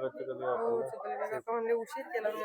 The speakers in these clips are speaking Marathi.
कागदचे कधी काका म्हणले उशीर केला मी.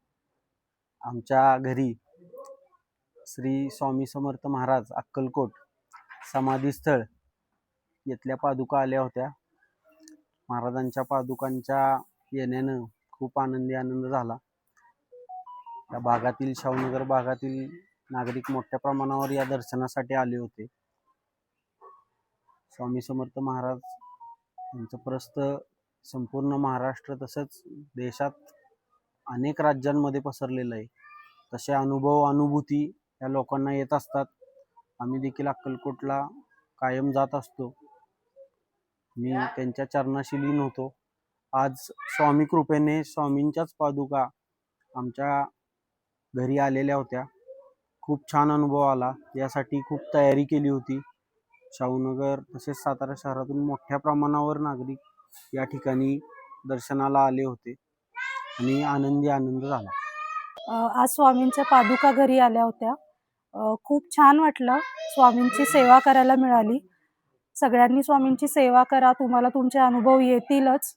आमच्या घरी श्री स्वामी समर्थ महाराज अक्कलकोट समाधीस्थळ येथल्या पादुका आल्या होत्या. महाराजांच्या पादुकांच्या येण्यानं खूप आनंदी आनंद झाला. या भागातील शाहूनगर भागातील नागरिक मोठ्या प्रमाणावर या दर्शनासाठी आले होते. स्वामी समर्थ महाराज यांचं प्रस्त संपूर्ण महाराष्ट्र तसंच देशात अनेक राज्यांमध्ये पसरलेलं आहे. तसे अनुभव अनुभूती या लोकांना येत असतात. आम्ही देखील अक्कलकोटला कायम जात असतो. मी त्यांच्या चरणाशी लीन होतो आज स्वामी कृपेने स्वामींच्याच पादुका आमच्या घरी आलेल्या होत्या. खूप छान अनुभव आला. यासाठी खूप तयारी केली होती. शाहूनगर तसेच सातारा शहरातून मोठ्या प्रमाणावर नागरिक या ठिकाणी दर्शनाला आले होते. आणि आनंदी आनंद झाला. आज स्वामींच्या पादुका घरी आल्या होत्या. खूप छान वाटलं स्वामींची सेवा करायला मिळाली. सगळ्यांनी स्वामींची सेवा करा तुम्हाला तुमचे अनुभव येतीलच.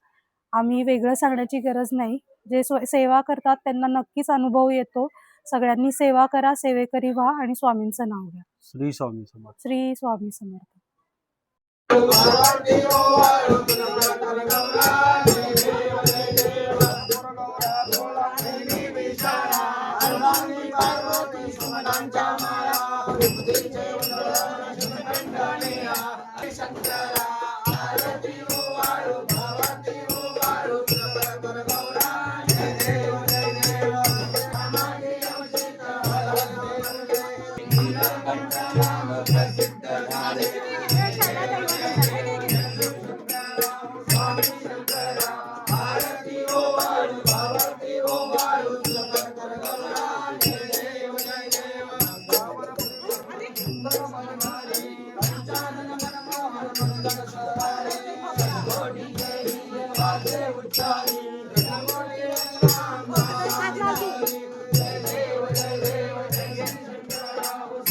आम्ही वेगळं सांगण्याची गरज नाही. जे स्व सेवा करतात त्यांना नक्कीच अनुभव येतो. सगळ्यांनी सेवा करा सेवेकरी व्हा आणि स्वामींचं नाव घ्या. श्री स्वामी समर्थ. श्री स्वामी समर्थ. তুই সমাধান চামারা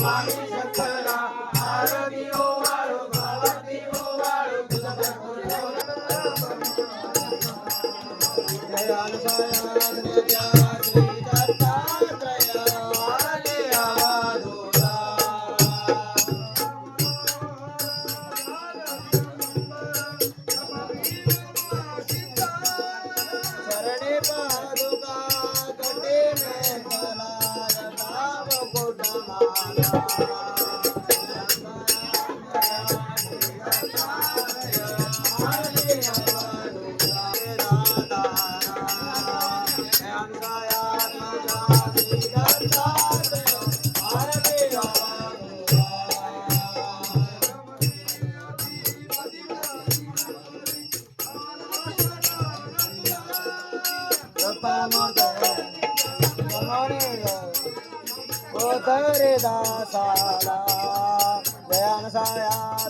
रे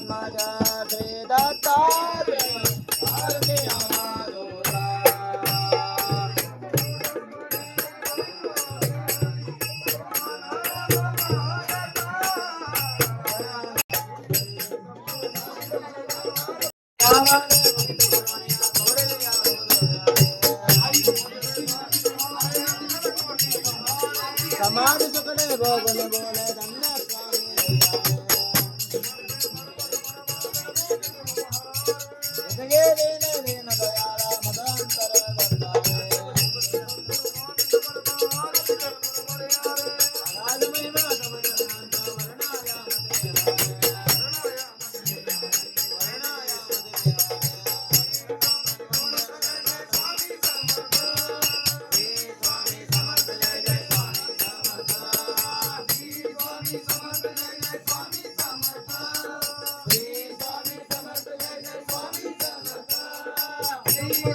Maga.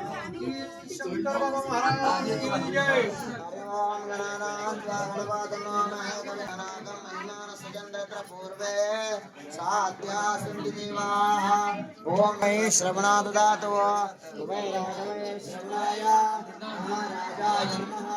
शंकर बाबा महाराज की जय हरिओम गणानां स्वागतवादनामहे गणानां महिमानसजन्यत्र पूर्वे साध्या सन्ति देवाः ॐ मयि श्रवणा ददातु उभय राघवे श्रवणाय महाराजाय नमः ॐ स्वस्ति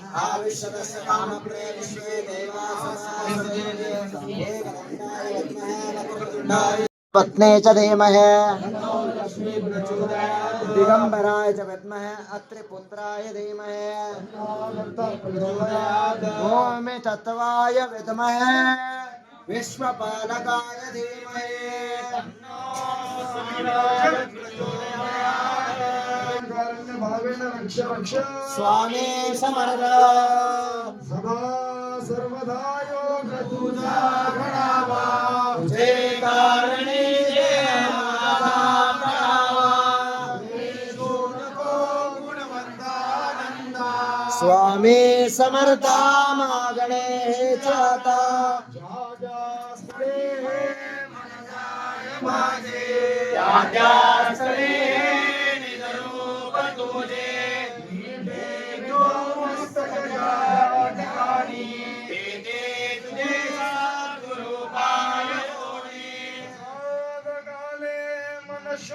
आविश्वदस्य कामप्रे विश्वे देवा पत्ने च धीमहि दिगंबराय च विद्महे अत्रिपुत्राय धीमहे धीमहि ओम तत्वाय विद्महे विश्वपालकाय धीमहे स्वामी समर्थ. सदा सर्वदा योग तुझा घडावा तुझे कारणे माझा. स्वामी समर्था मागणे हेच आता मन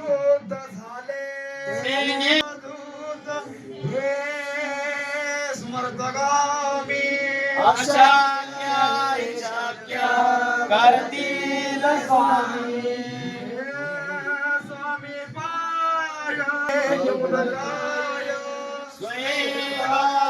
शुद्ध झाले. दूत हे अशाक्य शक्य करतील स्वामी. स्वामी पाय. यमुनकाय आज्ञे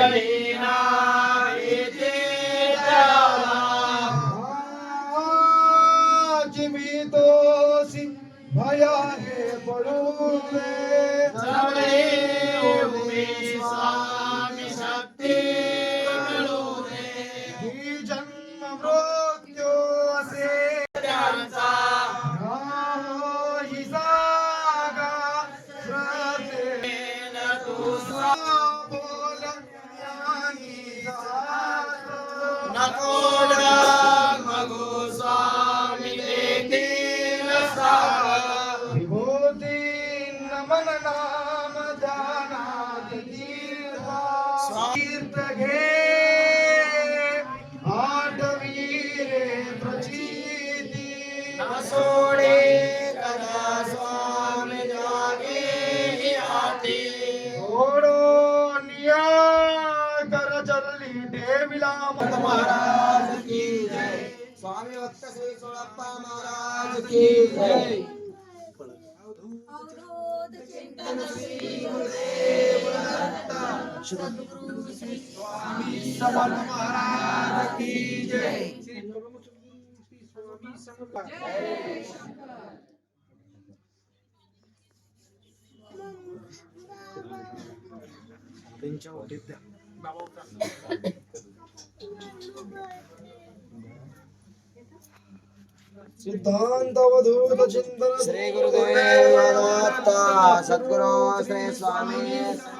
Maria. तीर्था. घे आठवीरे प्रचिती। सोडे कदा स्वामी जागे आती। ओढो निया कर चलली देविला महाराज की जय। स्वामी भक्त श्री सोळप्पा महाराज की जय। महाराज की जय सिद्धांत अवधूत चिंतन श्री गुरुदेव सद्गुरु श्री स्वामी।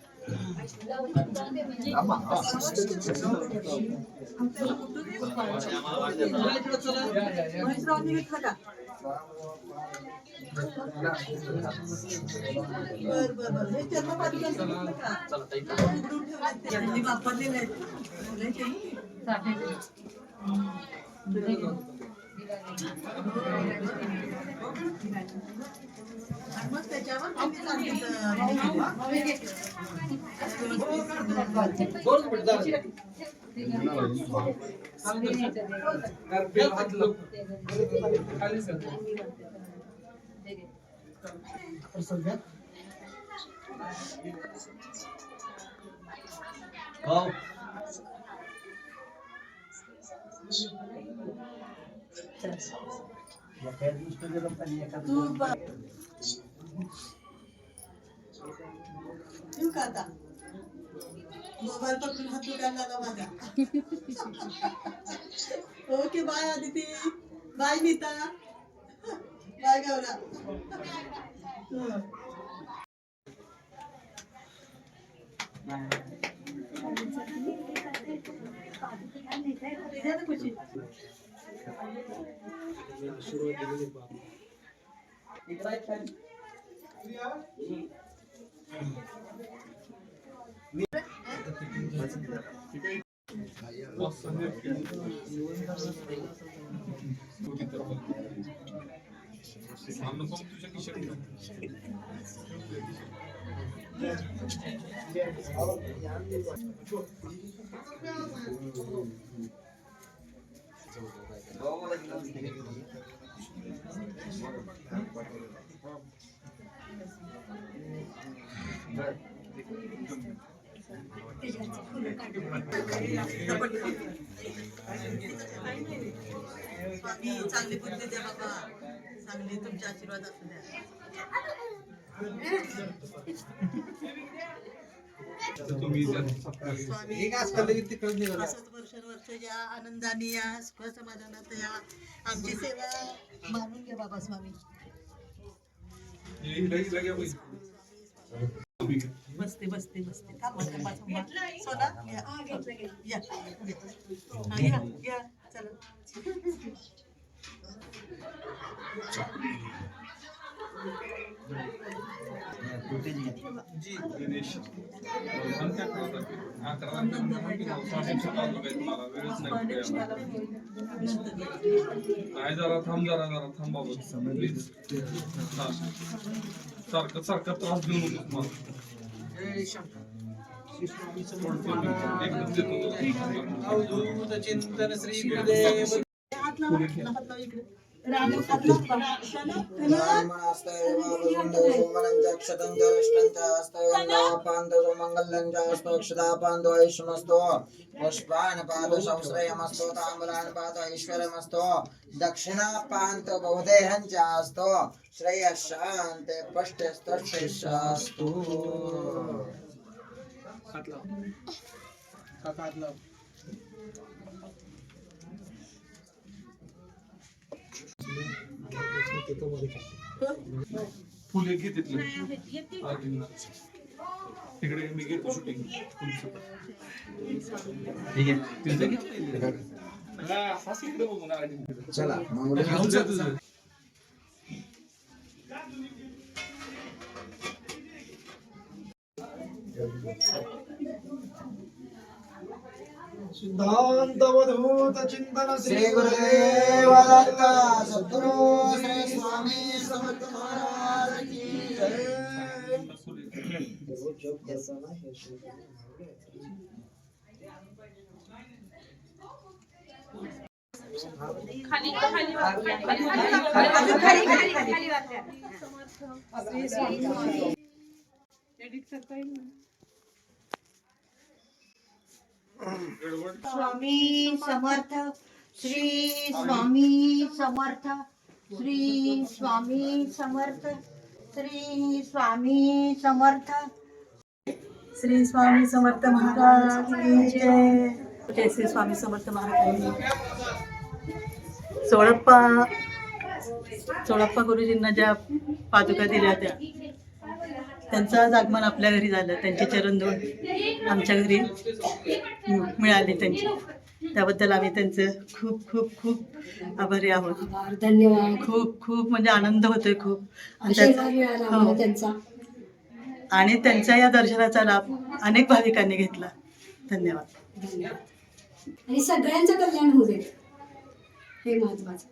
बर बर बर हे चंद्रपालिकेचं कुठलं का? उघडून ठेवलं मग त्याच्यावर त्यांनी सांगितलं भाऊ. तू मोबाईल पकडून हात दुखायला लागला माझा. Okay bye Aditi. Bye Nita. Bye Gaura. Khushi Anlı konuşacak işe mi? Çok स्वामी चांगली बुद्धी द्या बाबा. चांगली तुमचे आशीर्वाद असू द्या असंच वर्षानुवर्ष या आनंदाने या सुख समाधानात या. आमची सेवा मानून घ्या बाबा स्वामी. बसते बसते बसते. थांबा थांबा थांबा नाही जरा थांब जरा जरा थांब बाबा प्लीज हा. सारखं सारखं त्रास देऊ नकोस मला चिंतन श्री गुरुदेव हात लावा हात लावा इकडे राम हात लावा पुष्पान् पाद संश्रयमस्तु ताम्बूलान् पाद ऐश्वर्यमस्तु दक्षिणा पान्त बहुदेहञ्चास्तु श्रेयः शान्ते पष्टे स्तष्टे फुल एक घे तिथलं. तिकडे मी घेतो शूटिंग चला माऊली. तुझं. सिद्धांतवधूत चिंतन श्री गुरुदेव दत्त सद्गुरु श्री स्वामी समर्थ महाराज की जय स्वामी समर्थ श्री स्वामी समर्थ श्री स्वामी समर्थ श्री स्वामी समर्थ. श्री स्वामी समर्थ महाराज जय. श्री स्वामी समर्थ महाराज. सोळप्पा सोळप्पा गुरुजींना ज्या पादुका दिल्या त्या त्यांचं आज आगमन आपल्या घरी झालं. त्यांचे चरण दोन आमच्या घरी मिळाले त्यांचे. त्याबद्दल आम्ही त्यांचं खूप खूप खूप आभारी आहोत. धन्यवाद. खूप खूप म्हणजे आनंद होतोय खूप. आणि आशीर्वाद त्याचा- मिळाला हो. त्यांचा. आणि त्यांच्या या दर्शनाचा लाभ अनेक भाविकांनी घेतला. धन्यवाद. आणि सगळ्यांचं कल्याण होऊ दे. हे महत्वाचं